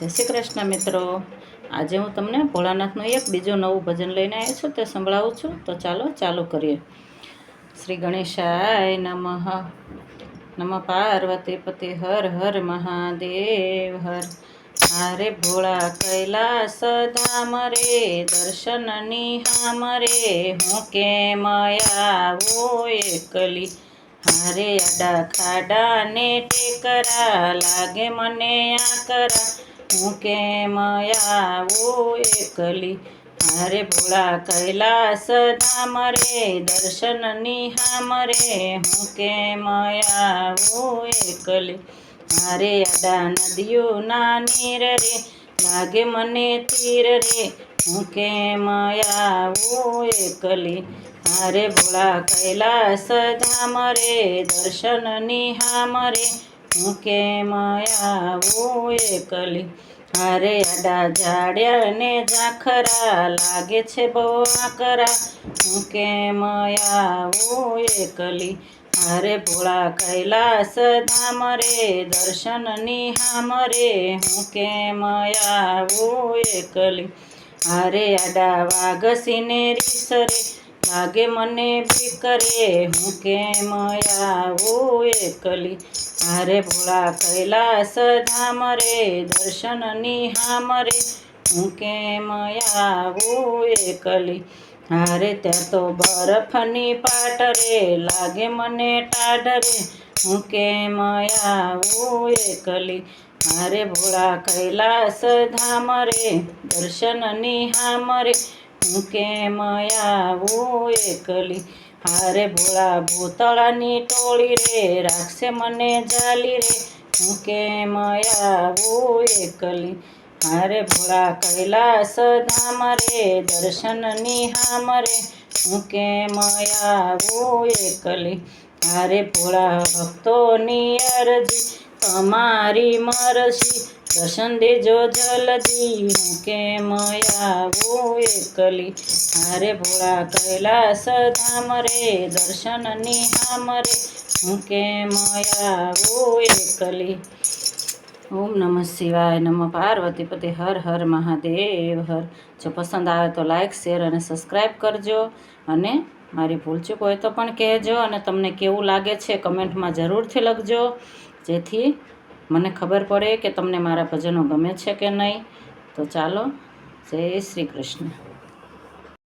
જય શ્રી કૃષ્ણ મિત્રો. આજે હું તમને ભોળાનાથનું એક બીજું નવું ભજન લઈને આવી છું, તે સંભળાવું છું. તો ચાલો, ચાલુ કરીએ. શ્રી ગણેશાય નમઃ. નમ પાર્વતી પતિ, હર હર મહાદેવ, હર. હારે ભોળા કૈલાસ ધામ રે દર્શન નિહામ રે હું કેમ આવો એકલી? હારે આડા ખાડા ને ટેકરા, લાગે મને આકરા હું કેમ આવું એકલી. હારે ભોળા કૈલાસ ધામ રે, દર્શન નિહામ રે. હું કેમ આવું એકલી. મારે અડા નદીઓ ના નીર રે, લાગે મને તીર રે. હું કેમ આવું એકલી. હારે ભોળા કૈલાસ ધામ રે, દર્શન નિહામ રે. હું કેમ આવું એકલી હારે આડા જાડ્યા ને ઝાખરા લાગે છે બહુ આકરા. હું કેમ આવું એકલી અરે ભોળા કૈલાસ ધામ રે, દર્શન નિહામ રે. હું કેમ આવું એકલી અરે આડા વાઘસીને સિનેરી રે લાગે મને ફિકરે, હું કેમ આવું એકલી? હારે ભોળા કૈલાસ ધામ રે, દર્શન નિહામ રે. હું કેમ આવું એકલી? હારે ત્યાં તો બરફની પાટ રે, લાગે મને ટાઢ રે. હું કેમ આવું એકલી? હારે ભોળા કૈલાસ ધામ રે, દર્શન નિહામ રે. હું કેમ આવું એકલી? હારે ભોળા ભૂતળાની ટોળી રે, રાખશે મને જાલી રે. હું કેમ આવું એકલી? હારે ભોળા કૈલાસ ધામ રે દર્શન નિહામ રે. હું કેમ આવું એકલી? હારે ભોળા ભક્તોની અરજી, તમારી મરસી દર્શન દેજો જલદી મૂકે મયાવો એકલી હારે ભોળા કૈલાસ ધામ રે દર્શન હામ રે હું મયાવો એકલી ઓમ નમઃ શિવાય નમઃ પાર્વતી પતિ, હર હર મહાદેવ હર. જો પસંદ આવે તો લાઈક, શેર અને સબસ્ક્રાઈબ કરજો. અને મારી ભૂલચૂક હોય તો પણ કહેજો અને તમને કેવું લાગે છે કમેન્ટમાં જરૂરથી લખજો. જેથી મને ખબર પડે કે તમને મારા ભજનો ગમે છે કે નહીં? તો ચાલો, જય શ્રી કૃષ્ણ.